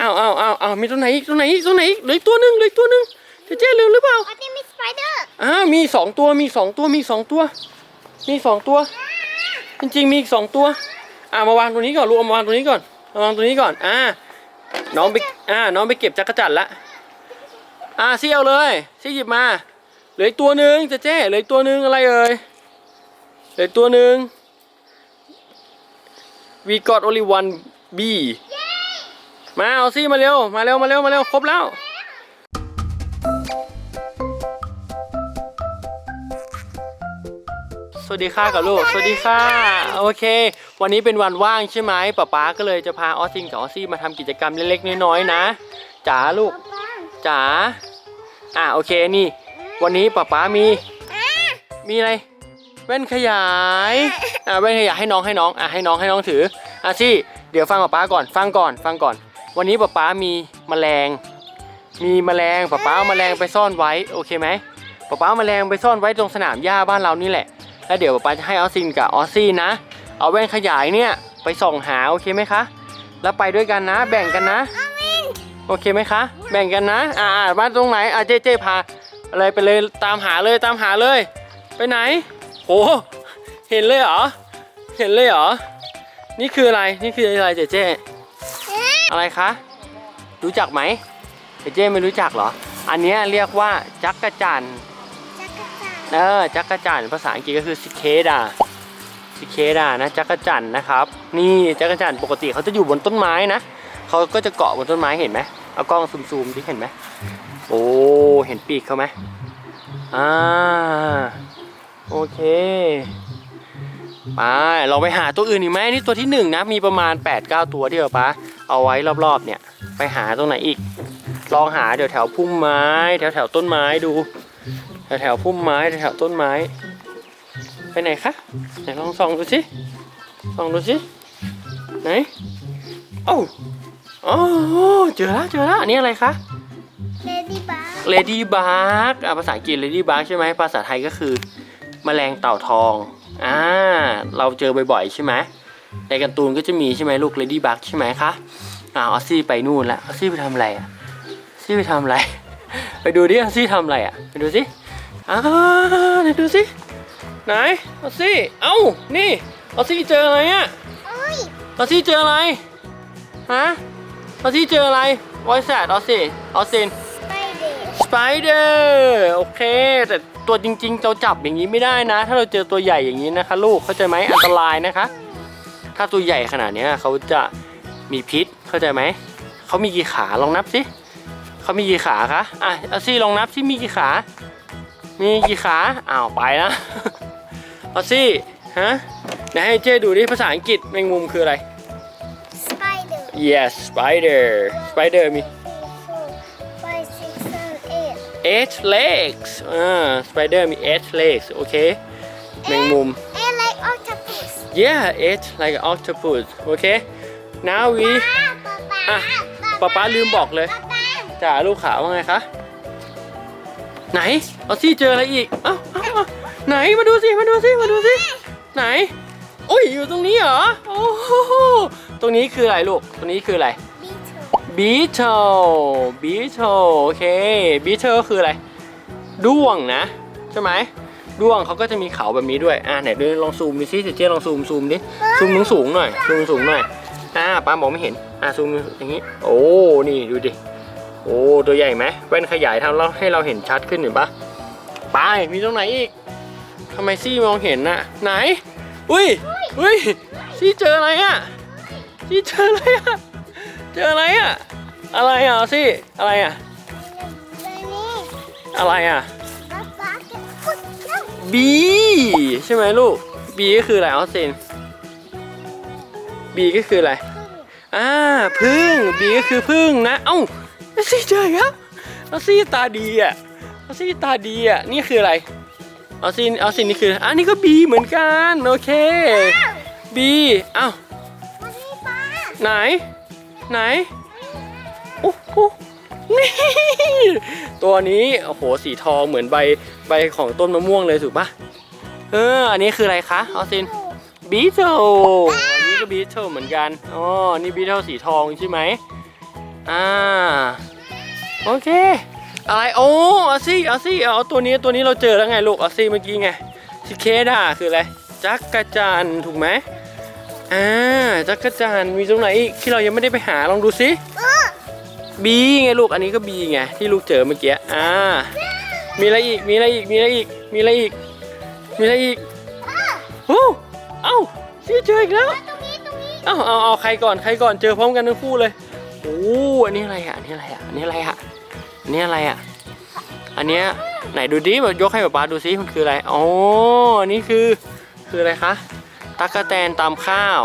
อ้าวอ้าวอ้าวอ้าวมีตัวไหนอีกตัวไหนอีกตัวไหนอีกเหลืออกตัวหนึ่งเหลืออกตัวหนึ่งเจ๊เจ๊ลืมหรือเปล่าอันนี้มีสไปเดอร์อ้าวมีสองตัวมีสองตัวมีสองตัว มีสองตัว จริงๆมีอีกสองตัวอ่ามาวางตรงนี้ก่อนลูกเอามาวางตรงนี้ก่อนมาวางตรงนี้ก่อนอ่าน้องไปอ่าน้องไปเก็บจักรจันทร์ละอ่าซี่เอาเลยซี่หยิบมาเหลืออีกตัวหนึ่งเจ๊เจ๊เหลืออีกตัวหนึ่งอะไรเอ่ยเหลืออีกตัวหนึ่ง we got only one bee มาเอาซี่มาเร็ว มาเร็ว มาเร็ว มาเร็ว ครบแล้ว สวัสดีค่ะกับลูก สวัสดีค่ะ โอเค วันนี้เป็นวันว่างใช่ไหมป๊าป๊าก็เลยจะพาออซินกับออซี่มาทำกิจกรรมเล็กๆน้อยๆนะ จ๋าลูก จ๋า อะโอเคนี่ วันนี้ป๊าป๊ามี มีอะไร แว่นขยาย อะแว่นขยายให้น้องให้น้อง อะให้น้องให้น้องถือ อะซี่ เดี๋ยวฟังป๊าป๊าก่อน ฟังก่อน ฟังก่อน วันนี้ป๊าป๊ามีแมลง มีแมลงป๊าป๊าเอาแมลงไปซ่อนไว้โอเคไหมป๊าป๊าเอาแมลงไปซ่อนไว้ตรงสนามหญ้าบ้านเรานี่แหละ แล้วเดี๋ยวป๊าป๊าจะให้ออสซินกับออสซี่นะ เอาแว่นขยายเนี่ยไปส่องหาโอเคไหมคะ แล้วไปด้วยกันนะ แบ่งกันนะ โอเคไหมคะ แบ่งกันนะอ่าอ่าบ้านตรงไหน อ่าเจ๊เจ๊พาอะไรไปเลยตามหาเลยตามหาเลย ไปไหนโหเห็นเลยเหรอ เห็นเลยเหรอ นี่คืออะไร นี่คืออะไรเจ๊เจ๊ อะไรคะ รู้จักไหมเจ๊เจ๊ไม่รู้จักเหรอ อันเนี้ยเรียกว่าจักรจันทร์จักรจันทร์เออจักรจันทร์ภาษาอังกฤษก็คือซิเคดาซิเคดานะจักรจันทร์นะครับ นี่จักรจันทร์ปกติเขาจะอยู่บนต้นไม้นะเขาก็จะเกาะบนต้นไม้เห็นไหมเอากล้องซูมๆดิเห็นไหมโอ้เห็นปีกเขาไหมอ่าโอเคไปเราไปหาตัวอื่นอีกไหมนี่ตัวที่หนึ่งนะมีประมาณ8-9ตัวที่เราปะ เอาไว้รอบๆเนี่ยไปหาตรงไหนอีก ลองหาเดี๋ยวแถวพุ่มไม้ แถวแถวๆต้นไม้ดูแถวแถวๆพุ่มไม้แถวแถวๆต้นไม้ ไปไหนคะไหนลองส่องดูสิส่องดูสิไหนโอ้าอ๋อเจอแล้วเจอแล้วอันนี้อะไรคะเลดี้บัค Lady Bug อะภาษาอังกฤษ Lady Bug ใช่ไหมภาษาไทยก็คือ แมลงเต่าทองอ่าเราเจอบ่อยๆใช่ไหม ในการ์ตูนก็จะมีใช่ไหมลูก Lady Bug ใช่ไหมคะอ่าออสซี่ไปนู่นละออสซี่ไปทำอะไรอะออสซี่ไปทำอะไร ไปดูดิออสซี่ทำอะไรอะไปดูสิอ่าไหนดูสิไหนออสซี่เอ้านี่ออสซี่เจออะไรอะโอ้ยออสซี่เจออะไรฮะออสซี่เจออะไรวอยแซดออสซี่ออสซินไปเดย์สไปเดอร์โอเค แต่ตัวจริงๆเราจับอย่างนี้ไม่ได้นะ ถ้าเราเจอตัวใหญ่อย่างนี้นะคะ ลูกเข้าใจไหมอันตรายนะคะ ถ้าตัวใหญ่ขนาดเนี้ยเขาจะมีพิษเข้าใจไหมเขามีกี่ขาลองนับสิเขามีกี่ขาคะอะเอาซี่ลองนับสิมีกี่ขา มีกี่ขาอ้าวไปนะเอาซี่ฮะไหนให้เจ้ดูดิภาษาอังกฤษแมงมุมคืออะไรสไปเดอร์ yes spider spider มี five six seven eight eight legs อ่า spider มี eight legs โอเคแมงมุม and like octopus yeah eight like an octopus โอเค now we ป้าอะป๊าป๊าลืมบอกเลยป๊าป๊าจ่าลูกขาวว่าไงคะ ไหนเอาซี่เจออะไรอีก เอ้าเอ้าเอ้าไหนมาดูสิมาดูสิมาดูสิไหนโอ้ยอยู่ตรงนี้เหรอโอ้โหตรงนี้คืออะไรลูกตรงนี้คืออะไร บีเทิล beetle beetle โอเค beetle คืออะไรด้วงนะ ใช่ไหม ด้วงเขาก็จะมีเขาแบบนี้ด้วย อ่าไหนดูลองซูมดูสิเจ๊ลองซูมซูมดิ ซูมสูงๆหน่อย ซูมสูงๆหน่อย อ่าป้ามองไม่เห็น อ่าซูมอย่างนี้ โอ้ นี่ดูดิ โอ้ตัวใหญ่ไหมแว่นขยายทำเราให้เราเห็นชัดขึ้นเห็นปะไปมีตรงไหนอีกทำไมซี่มองเห็นน่ะ ไหน อุ้ย อุ้ย ซี่เจออะไรอะ ซี่เจออะไรอะ เจออะไรอะ อะไรอะซี่ อะไรอะเลยนี่อะไรอะป๊าป๊าจะพุด แล้วบีใช่ไหมลูกบีก็คืออะไรออสซินบีก็คืออะไรอ่าพึ่งบีก็คือพึ่งนะ เอ้าออสซี่เจอครับออสซี่ตาดีอะออสซี่ตาดีอะนี่คืออะไรออสซินออสซินนี่คืออันนี้ก็บีเหมือนกันโอเคบีเอ้าวันนี้ป้าไหน ไหนโอ้โห นี่ตัวนี้โอ้โหสีทองเหมือนใบใบของต้นมะม่วงเลยถูกปะเอออันนี้คืออะไรคะออสซินบีเทลอันนี้ก็บีเทลเหมือนกันอ๋อนี่บีเทลสีทองใช่ไหมอ่าโอเค อะไรโอ้อาสิเอาสิเอาตัวนี้ตัวนี้เราเจอแล้วไงลูกอาสิเมื่อกี้ไงซิเคดาคืออะไรจักรจันถูกไหมอ่าจักรจันมีตรงไหนอีกที่เรายังไม่ได้ไปหาลองดูสิ เออบีไงลูกอันนี้ก็บีไงที่ลูกเจอเมื่อกี้อ่ามีอะไรอีกมีอะไรอีกมีอะไรอีกมีอะไรอีกมีอะไรอีกโอ้เอ้าซี่เจออีกแล้วตรงนี้ตรงนี้เอาเอาเอาใครก่อนใครก่อนเจอพร้อมกันทั้งคู่เลยโอ้อันนี้อะไรอะอันนี้อะไรอะอันนี้อะไรอะอันนี้อะไรอะอันเนี้ยไหนดูดิแบบยกให้ป๊าป๊าดูซิมันคืออะไรอ๋ออันนี้คือคืออะไรคะตั๊กแตนตามข้าว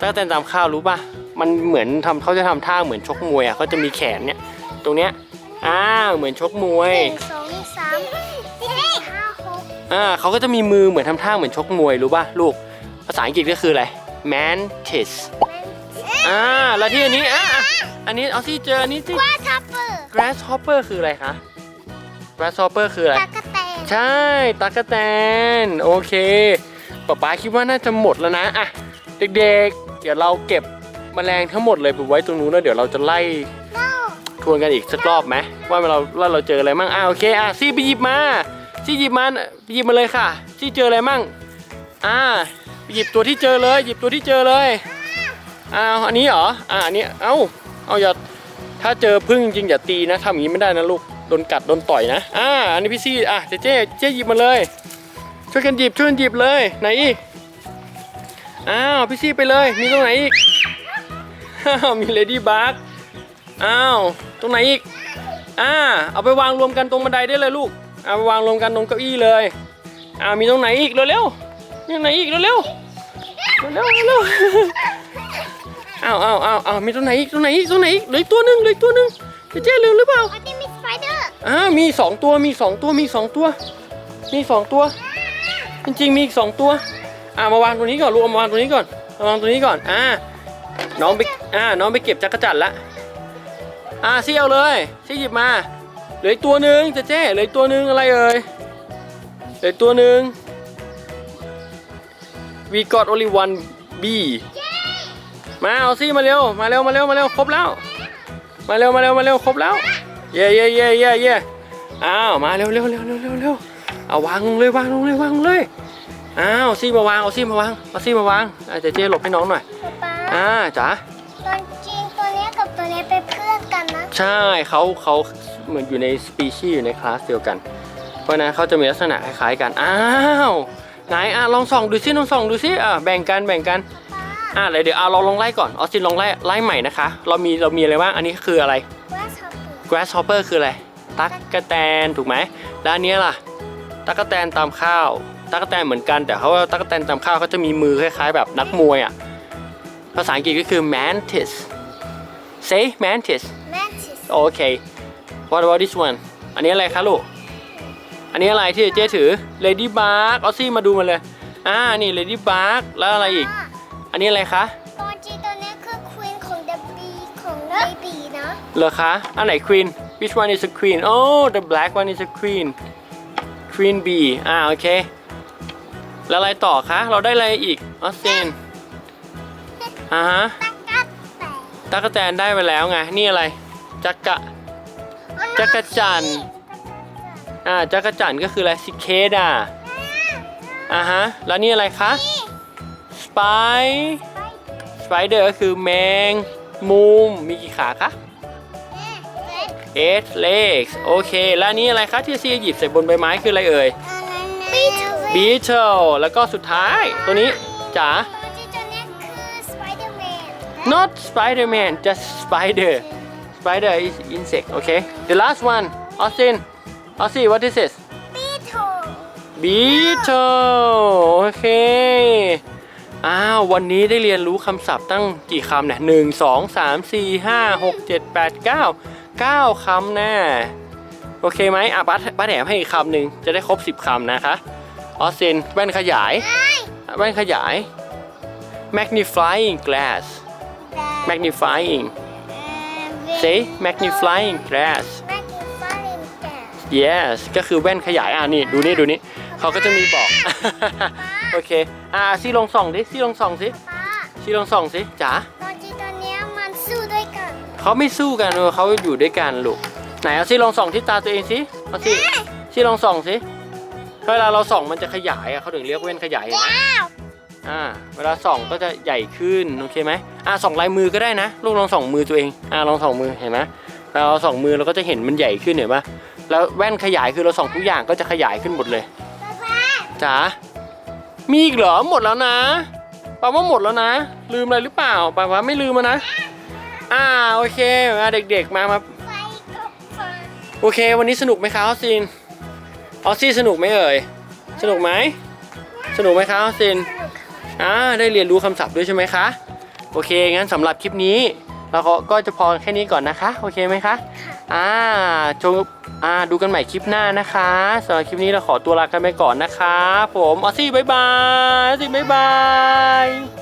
ตั๊กแตนตามข้าวรู้ป่ะ มันเหมือนทำเขาจะทำท่าเหมือนชกมวยอะเขาจะมีแขนเนี่ยตรงเนี้ยอ่าเหมือนชกมวยหนึ่งสองสามสี่ห้าหกอ่าเขาก็จะมีมือเหมือนทำท่าเหมือนชกมวยรู้ป่ะลูกภาษาอังกฤษก็คืออะไร mantis อ่าแล้วที่อันนี้อะอะอันนี้เอาที่เจออันนี้ที่ว่าทัพเปอร์ grasshopper คืออะไรคะ grasshopper คืออะไรตากกะแตนใช่ตั๊กแตนโอเคป๊าป๊าคิดว่าน่าจะหมดแล้วนะอะเด็กๆ เดี๋ยวเราเก็บ แมลงทั้งหมดเลยไปไว้ตรงนู้นแล้วเดี๋ยวเราจะไล่ทวนกันอีกสักรอบไหมว่าเราว่าเราเจออะไรมั่งอะโอเคอะซี่ไปหยิบมาซี่หยิบมาหยิบมาเลยค่ะซี่เจออะไรมั่งอ่าหยิบตัวที่เจอเลย หยิบตัวที่เจอเลยอ้าวอันนี้เหรออ่าอันนี้เอ้าเอาอย่าถ้าเจอพึ่งจริงอย่าตีนะทำอย่างนี้ไม่ได้นะลูกโดนกัดโดนต่อยนะอ่าอันนี้พี่ซี่อะเจ๊เจ๊เจ๊หยิบมาเลยช่วยกันหยิบช่วยกันหยิบเลยไหนอีกอ้าวพี่ซี่ไปเลยมีตรงไหนอีก มีเลดี้บักอ้าวตรงไหนอีกอ่าเอาไปวางรวมกันตรงบันไดได้เลยลูกเอาไปวางรวมกันตรงเก้าอี้เลยอ่ามีตรงไหนอีกเร็วๆมีตรงไหนอีกเร็วๆเร็วๆเร็วๆเร็วๆอ้าวอ้าวอ้าวอ้าวมีตรงไหนอีกตรงไหนอีกตรงไหนอีกเหลือตัวหนึ่งเหลือตัวหนึ่งเจ๊เจ๊เร็วหรือเปล่าอันนี้มีสไปเดอร์อ่ามีสองตัวมีสองตัวมีสองตัว มีสองตัว จริงๆมีอีกสองตัวอ่ามาวางตรงนี้ก่อนลูกมาวางตรงนี้ก่อนมาวางตรงนี้ก่อนอ่าน้องไป อ่าน้องไปเก็บจักรจันทร์ละอ่าซี่เอาเลยซี่หยิบมา เหลืออีกตัวหนึ่งเจ๊เจ๊เหลืออีกตัวหนึ่งอะไรเอ่ยเหลืออีกตัวหนึ่ง we got only one bee มาเอาซี่มาเร็วมาเร็วมาเร็วมาเร็วครบแล้ว มาเร็วมาเร็วมาเร็วครบแล้วเย่เย่เย่เย่เย่อ้าวมาเร็วเร็วเร็วเร็วเร็วเร็วเอาวางลงเลยวางลงเลยวางลงเลยอ้าวซี่มาวางเอาซี่มาวางเอาซี่มาวางอะเจ๊เจ๊หลบให้น้องหน่อยป๊าป๊าอ่าจ๋า ตอนจริงตัวเนี้ยกับตัวเนี้ยเป็นเพื่อนกันนะ ใช่เขาเขาเหมือนอยู่ในสปีชีส์อยู่ในคลาสเดียวกัน เพราะฉะนั้นเขาจะมีลักษณะคล้ายๆกันอ้าวไหนอะลองส่องดูซิลองส่องดูซิอะแบ่งกันแบ่งกันป๊าอะเดี๋ยวเดี๋ยวเอาเราลองไล่ก่อนออสซินลองไล่ไล่ใหม่นะคะ เรามีเรามีอะไรบ้างอันนี้คืออะไรว่าทัพเปอร์ grasshopper คืออะไรตั๊กกะแตนถูกไหมแล้วอันเนี้ยล่ะตั๊กกะแตนตามข้าวตั๊กกะแตนเหมือนกันแต่เขาว่าตั๊กกะแตนตามข้าวเขาจะมีมือคล้ายๆ แบบนักมวยอะ ภาษาอังกฤษก็คือ mantis say mantis แมนทิสโอเค what about this one อันนี้อะไรคะลูก อันนี้อะไรที่เจ๊ถือ lady bug เอาซี่มาดูมาเลย อ่า นี่ lady bug แล้วอะไรอีก อันนี้อะไรคะตอนจริงตัวเนี้ยคือควีนของเดบีของเบบีนะเหรอคะ อันไหน queen which one is a queen oh the black one is a queen queen bee อ่า โอเค แล้วอะไรต่อคะ เราได้อะไรอีกออสเซน อ่าฮะตักกะแตนตั๊กแตนได้ไปแล้วไง นี่อะไร จักระจักรจันทร์ อ่าจักรจันทร์ก็คืออะไรซิเคดาอ่าฮะ แล้วนี่อะไรคะสไปสไปเดอร์ก็คือแมง มุม มีกี่ขาคะ eight legs โอเค แล้วอันนี้อะไรคะที่ซีหยิบใส่บนใบไม้คืออะไรเอ่ยบีทู beetle แล้วก็สุดท้าย ตัวนี้จ๋า not spider-man just spider spider is insect okay the last one Austin Austin what is this บีทู beetle โอเคอ้าววันนี้ได้เรียนรู้คำศัพท์ตั้งกี่คำเนี่ยหนึ่งสองสามสี่ห้าหกเจ็ดแปดเก้าเก้าคำแน่โอเคไหมอะป้าป้าแถมให้อีกคำหนึ่งจะได้ครบสิบคำนะคะออสซินแว่นขยาย แว่นขยาย magnifying glass magnifying say magnifying glass magnifying glass yes ก็คือแว่นขยายอะนี่ดูนี่ดูนี่เขาก็จะมีบอก โอเค อะซี่ลองส่องดิซี่ลองส่องสิป้าซี่ลองส่องสิจ๋าตอนจริงตัวเนี้ยมันสู้ด้วยกันเขาเขาไม่สู้กันเออเขาอยู่ด้วยกันลูกไหนเอาซี่ลองส่องที่ตาตัวเองสิเอาซี่ซี่ลองส่องสิเวลาเราส่องมันจะขยายอะเขาถึงเรียกเว้นขยายเห็นไหม อ้าว อ่าเวลาส่องก็จะใหญ่ขึ้นโอเคไหมอ่าส่องลายมือก็ได้นะ ลูกลองส่องมือตัวเองอ่าลองส่องมือเห็นไหมเวลาเราส่องมือเราก็จะเห็นมันใหญ่ขึ้นเห็นปะแล้วแว่นขยายคือเราส่องทุกอย่างก็จะขยายขึ้นหมดเลยป๊าป๊าจ๋ามีอีกเหรอหมดแล้วนะปาว่าหมดแล้วนะ ลืมอะไรหรือเปล่าปาว่าไม่ลืมอะนะอ่าโอเคมาเด็กๆมามาไฟก็ไฟโอเค วันนี้สนุกไหมคะออสซินออสซี่สนุกไหมเอ่ยสนุกไหมสนุกไหมคะออสซิน อ่าได้เรียนรู้คำศัพท์ด้วยใช่ไหมคะ โอเค งั้นสำหรับคลิปนี้ เราก็ก็จะพอแค่นี้ก่อนนะคะ โอเคไหมคะอ่าชมอ่าดูกันใหม่คลิปหน้านะคะสำหรับคลิปนี้เราขอตัวลากันไปก่อนนะคะ ผมออสซี่บายบายออสซี่บายบาย